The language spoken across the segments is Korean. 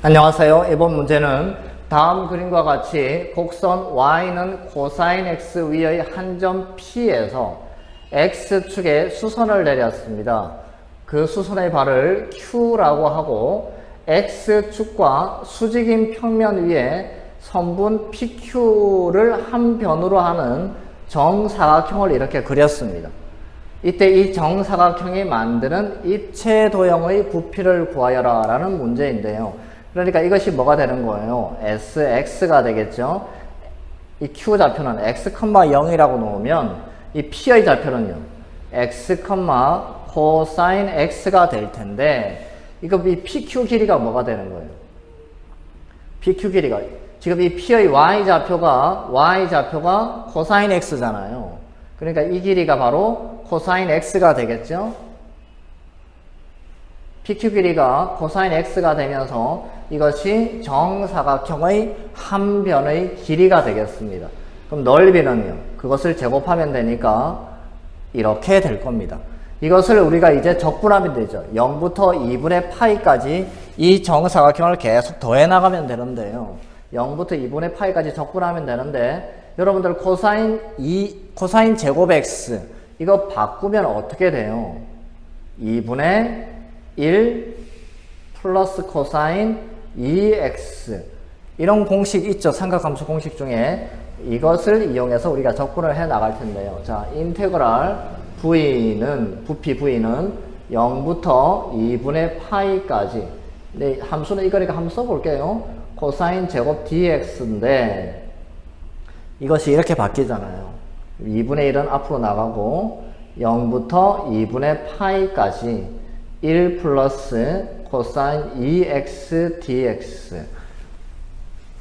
안녕하세요. 이번 문제는 다음 그림과 같이 곡선 y는 코사인 x 위의 한 점 p에서 x축에 수선을 내렸습니다. 그 수선의 발을 q라고 하고 x축과 수직인 평면 위에 선분 pq를 한 변으로 하는 정사각형을 이렇게 그렸습니다. 이때 이 정사각형이 만드는 입체 도형의 부피를 구하여라 라는 문제인데요. 그러니까 이것이 뭐가 되는 거예요? sx가 되겠죠? 이 q 좌표는 x, 0이라고 놓으면 이 p의 좌표는요. x, 코사인 x가 될 텐데 이거 이 pq 길이가 뭐가 되는 거예요? pq 길이가 지금 이 p의 y 좌표가 y 좌표가 코사인 x잖아요. 그러니까 이 길이가 바로 코사인 x가 되겠죠? PQ 길이가 코사인 x가 되면서 이것이 정사각형의 한 변의 길이가 되겠습니다. 그럼 넓이는요? 그것을 제곱하면 되니까 이렇게 될 겁니다. 이것을 우리가 이제 적분하면 되죠. 0부터 2분의 파이까지 이 정사각형을 계속 더해 나가면 되는데요. 0부터 2분의 파이까지 적분하면 되는데 여러분들 코사인 2 코사인 제곱 x 이거 바꾸면 어떻게 돼요? 2분의 1 플러스 코사인 2x 이런 공식 있죠. 삼각함수 공식 중에 이것을 이용해서 우리가 적분을 해 나갈 텐데요. 자, 인테그랄 v는 부피 v는 0부터 2분의 파이까지 네, 함수는 이거니까 한번 써볼게요. 코사인 제곱 dx인데 이것이 이렇게 바뀌잖아요. 2분의 1은 앞으로 나가고 0부터 2분의 파이까지 1 플러스 코사인 2x dx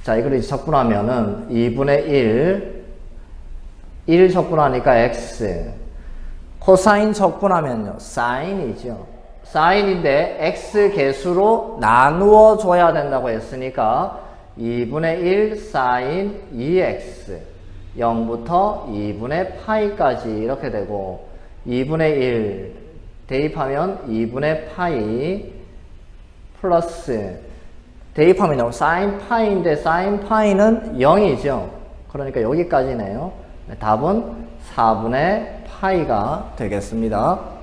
자 이걸 이제 적분하면은 2분의 1 1 적분하니까 x. 코사인 적분하면요 사인이죠. 사인인데 x 개수로 나누어 줘야 된다고 했으니까 2분의 1 사인 2x 0부터 2분의 파이까지 이렇게 되고 2분의 1 대입하면 2분의 파이 플러스 대입하면 요 사인 파이인데 사인 파이는 0이죠. 그러니까 여기까지네요. 답은 4분의 파이가 되겠습니다